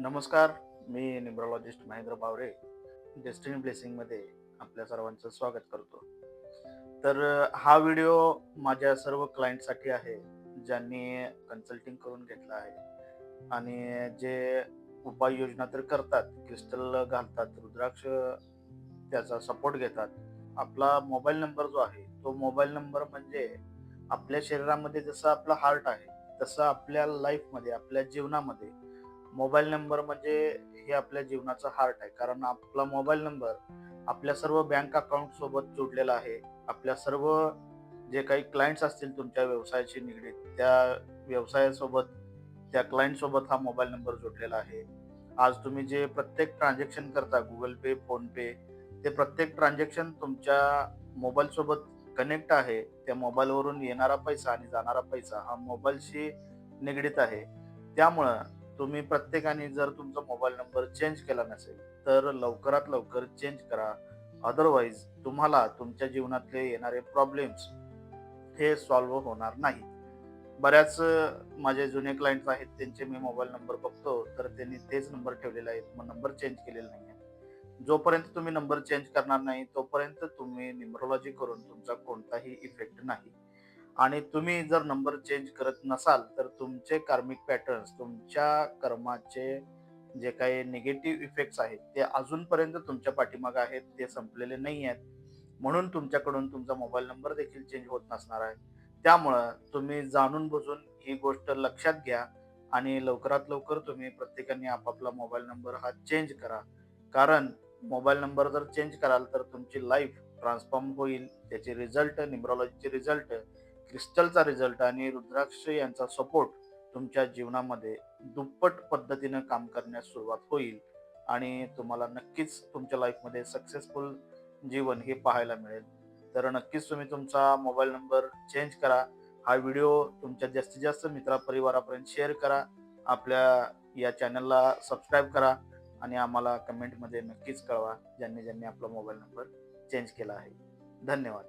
नमस्कार मी न्युमरॉलॉजिस्ट महेंद्र बावरे डेस्टिनी ब्लेसिंगमध्ये आपल्या सर्वांचं स्वागत करतो. तर हा व्हिडिओ माझ्या सर्व क्लायंटसाठी आहे ज्यांनी कन्सल्टिंग करून घेतलं आहे. आणि जे उपाययोजना तर करतात क्रिस्टल घालतात रुद्राक्ष त्याचा सपोर्ट घेतात. आपला मोबाईल नंबर जो आहे तो मोबाईल नंबर म्हणजे आपल्या शरीरामध्ये जसं आपला हार्ट आहे तसं आपल्या लाईफमध्ये आपल्या जीवनामध्ये मोबाईल नंबर म्हणजे हे आपल्या जीवनाचं हार्ट आहे. कारण आपला मोबाईल नंबर आपल्या सर्व बँक अकाउंट सोबत जोडलेला आहे. आपल्या सर्व जे काही क्लायंट्स असतील तुमच्या व्यवसायाशी निगडीत त्या व्यवसायासोबत त्या क्लायंटसोबत हा मोबाईल नंबर जोडलेला आहे. आज तुम्ही जे प्रत्येक ट्रान्झॅक्शन करता गुगल पे फोनपे ते प्रत्येक ट्रान्झॅक्शन तुमच्या मोबाईलसोबत कनेक्ट आहे. त्या मोबाईलवरून येणारा पैसा आणि जाणारा पैसा हा मोबाईलशी निगडीत आहे. त्यामुळं तुम्ही प्रत्येकाने जर तुमचा मोबाईल नंबर चेंज केला नसेल तर लवकरात लवकर चेंज करा. अदरवाईज तुम्हाला तुमच्या जीवनातले येणारे प्रॉब्लेम्स हे सॉल्व्ह होणार नाही बऱ्याच माझे जुने क्लायंट्स आहेत त्यांचे मी मोबाईल नंबर बघतो तर त्यांनी तेच नंबर ठेवलेले आहेत मग नंबर चेंज केलेला नाही आहे जोपर्यंत तुम्ही नंबर चेंज करणार नाही तोपर्यंत तुम्ही न्युमरोलॉजी करून तुमचा कोणताही इफेक्ट नाही. आणि तुम्ही जर नंबर चेंज करत नसाल तर तुमचे कार्मिक पॅटर्न्स तुमच्या कर्माचे जे काही निगेटिव्ह इफेक्ट्स आहेत ते अजूनपर्यंत तुमच्या पाठीमागे आहेत ते संपलेले नाही आहेत. म्हणून तुमच्याकडून तुमचा मोबाईल नंबर देखील चेंज होत नसणार आहे. त्यामुळं तुम्ही जाणून बुजून ही गोष्ट लक्षात घ्या आणि लवकरात लवकर तुम्ही प्रत्येकाने आपापला मोबाईल नंबर हा चेंज करा. कारण मोबाईल नंबर जर चेंज कराल तर तुमची लाईफ ट्रान्सफॉर्म होईल. त्याचे रिझल्ट न्युमरॉलॉजीचे रिझल्ट क्रिस्टलचा रिझल्ट आणि रुद्राक्ष यांचा सपोर्ट तुमच्या जीवनामध्ये दुप्पट पद्धतीनं काम करण्यास सुरुवात होईल आणि तुम्हाला नक्कीच तुमच्या लाईफमध्ये सक्सेसफुल जीवन हे पाहायला मिळेल. तर नक्कीच तुम्ही तुमचा मोबाईल नंबर चेंज करा. हा व्हिडिओ तुमच्या जास्तीत जास्त मित्रापरिवारापर्यंत शेअर करा. आपल्या या चॅनलला सबस्क्राईब करा आणि आम्हाला कमेंटमध्ये नक्कीच कळवा ज्यांनी ज्यांनी आपला मोबाईल नंबर चेंज केला आहे. धन्यवाद.